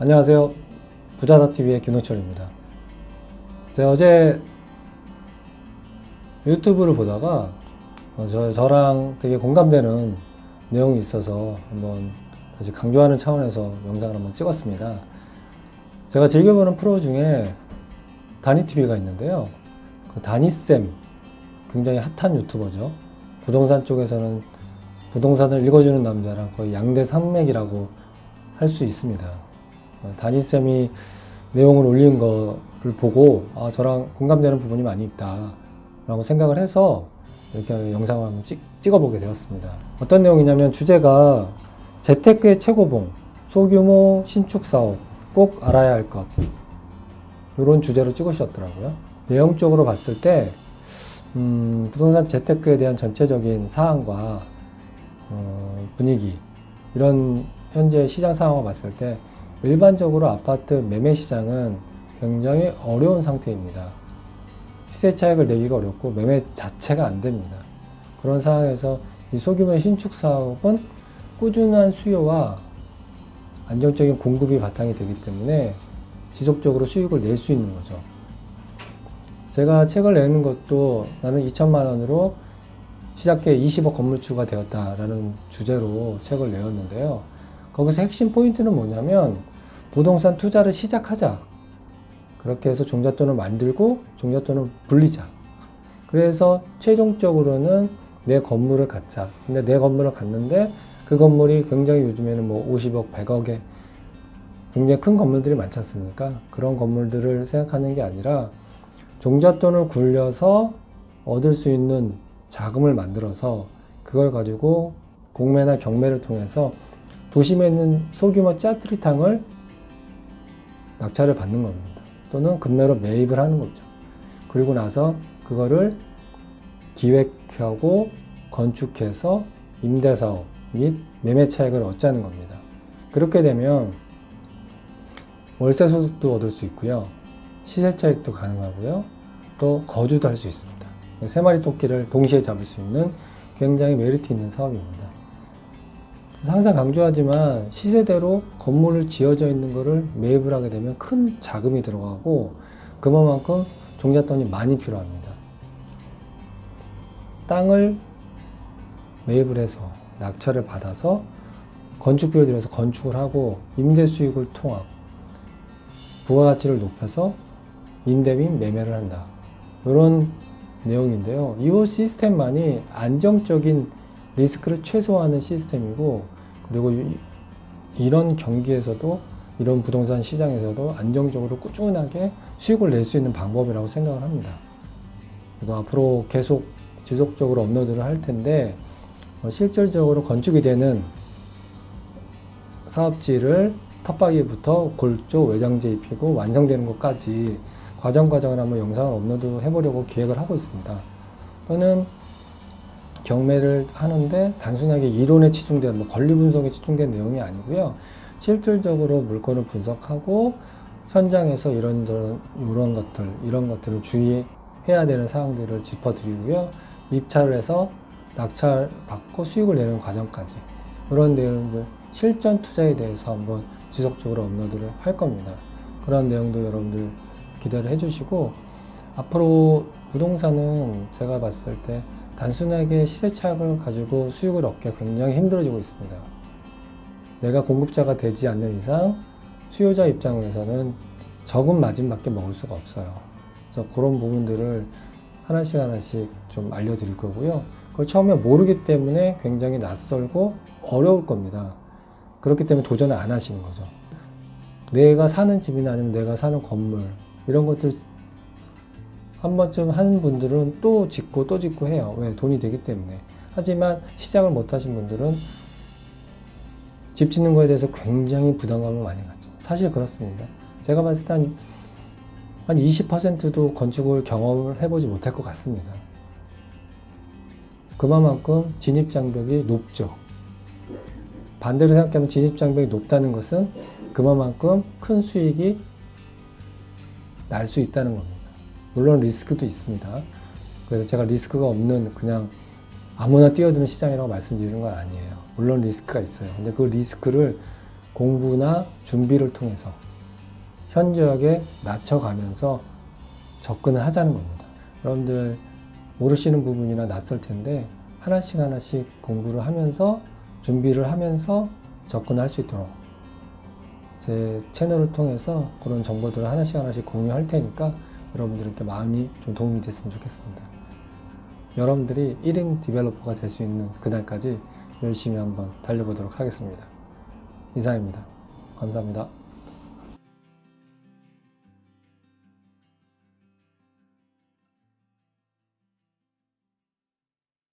안녕하세요. 부자다TV의 김호철입니다. 제가 어제 유튜브를 보다가 어, 저, 저랑 되게 공감되는 내용이 있어서 한번 다시 강조하는 차원에서 영상을 한번 찍었습니다. 제가 즐겨보는 프로 중에 다니TV가 있는데요. 그 다니쌤, 굉장히 핫한 유튜버죠. 부동산 쪽에서는 부동산을 읽어주는 남자랑 거의 양대 산맥이라고 할 수 있습니다. 어, 다니쌤이 내용을 올린 거를 보고 아, 저랑 공감되는 부분이 많이 있다 라고 생각을 해서 이렇게 영상을 한번 찍, 찍어보게 되었습니다. 어떤 내용이냐면 주제가 재테크의 최고봉, 소규모 신축 사업, 꼭 알아야 할 것. 이런 주제로 찍으셨더라고요. 내용적으로 봤을 때, 음, 부동산 재테크에 대한 전체적인 사항과 어, 분위기, 이런 현재 시장 상황을 봤을 때, 일반적으로 아파트 매매 시장은 굉장히 어려운 상태입니다. 시세 차익을 내기가 어렵고 매매 자체가 안 됩니다. 그런 상황에서 이 소규모 신축 사업은 꾸준한 수요와 안정적인 공급이 바탕이 되기 때문에 지속적으로 수익을 낼 수 있는 거죠. 제가 책을 내는 것도 나는 2천만 원으로 시작해 20억 건물주가 되었다라는 주제로 책을 내었는데요. 거기서 핵심 포인트는 뭐냐면 부동산 투자를 시작하자. 그렇게 해서 종잣돈을 만들고 종잣돈을 불리자. 그래서 최종적으로는 내 건물을 갖자. 근데 내 건물을 갖는데 그 건물이 굉장히 요즘에는 뭐 50억, 100억에 굉장히 큰 건물들이 많지 않습니까? 그런 건물들을 생각하는 게 아니라 종잣돈을 굴려서 얻을 수 있는 자금을 만들어서 그걸 가지고 공매나 경매를 통해서 도심에 있는 소규모 짜투리탕을 낙찰을 받는 겁니다. 또는 금매로 매입을 하는 거죠. 그리고 나서 그거를 기획하고 건축해서 임대사업 및 매매 차익을 얻자는 겁니다. 그렇게 되면 월세 소득도 얻을 수 있고요. 시세 차익도 가능하고요. 또 거주도 할 수 있습니다. 세 마리 토끼를 동시에 잡을 수 있는 굉장히 메리트 있는 사업입니다. 항상 강조하지만 시세대로 건물을 지어져 있는 것을 매입을 하게 되면 큰 자금이 들어가고 그만큼 종잣돈이 많이 필요합니다. 땅을 매입을 해서 낙찰을 받아서 건축비를 들여서 건축을 하고 임대 수익을 통합 부가가치를 높여서 임대 및 매매를 한다. 이런 내용인데요. 이 시스템만이 안정적인 리스크를 최소화하는 시스템이고 그리고 이- 이런 경기에서도 이런 부동산 시장에서도 안정적으로 꾸준하게 수익을 낼 수 있는 방법이라고 생각을 합니다. 그리고 앞으로 계속 지속적으로 업로드를 할 텐데 어, 실질적으로 건축이 되는 사업지를 텃밭기부터 골조 외장재 입히고 완성되는 것까지 과정 과정을 한번 영상을 업로드 해보려고 계획을 하고 있습니다. 또는 경매를 하는데 단순하게 이론에 치중된 뭐 권리 분석에 치중된 내용이 아니고요. 실질적으로 물건을 분석하고 현장에서 이런저런 이런 것들 이런 것들을 주의해야 되는 사항들을 짚어드리고요. 입찰을 해서 낙찰 받고 수익을 내는 과정까지 그런 내용들 실전 투자에 대해서 한번 지속적으로 업로드를 할 겁니다. 그런 내용도 여러분들 기대를 해주시고 앞으로 부동산은 제가 봤을 때 단순하게 시세 차익을 가지고 수익을 얻기 굉장히 힘들어지고 있습니다. 내가 공급자가 되지 않는 이상 수요자 입장에서는 적은 마진밖에 먹을 수가 없어요. 그래서 그런 부분들을 하나씩 하나씩 좀 알려드릴 거고요. 그걸 처음에 모르기 때문에 굉장히 낯설고 어려울 겁니다. 그렇기 때문에 도전을 안 하시는 거죠. 내가 사는 집이나 아니면 내가 사는 건물 이런 것들 한 번쯤 하는 분들은 또 짓고 또 짓고 해요. 왜? 돈이 되기 때문에. 하지만 시작을 못 하신 분들은 집 짓는 거에 대해서 굉장히 부담감을 많이 갖죠. 사실 그렇습니다. 제가 봤을 때 한, 한 20%도 건축을 경험을 해보지 못할 것 같습니다. 그만큼 진입장벽이 높죠. 반대로 생각하면 진입장벽이 높다는 것은 그만큼 큰 수익이 날 수 있다는 겁니다. 물론 리스크도 있습니다. 그래서 제가 리스크가 없는 그냥 아무나 뛰어드는 시장이라고 말씀드리는 건 아니에요. 물론 리스크가 있어요. 근데 그 리스크를 공부나 준비를 통해서 현저하게 낮춰가면서 접근을 하자는 겁니다. 여러분들 모르시는 부분이나 낯설 텐데 하나씩 하나씩 공부를 하면서 준비를 하면서 접근할 수 있도록 제 채널을 통해서 그런 정보들을 하나씩 하나씩 공유할 테니까 여러분들한테 많이 좀 도움이 됐으면 좋겠습니다. 여러분들이 1인 디벨로퍼가 될 수 있는 그날까지 열심히 한번 달려보도록 하겠습니다. 이상입니다. 감사합니다.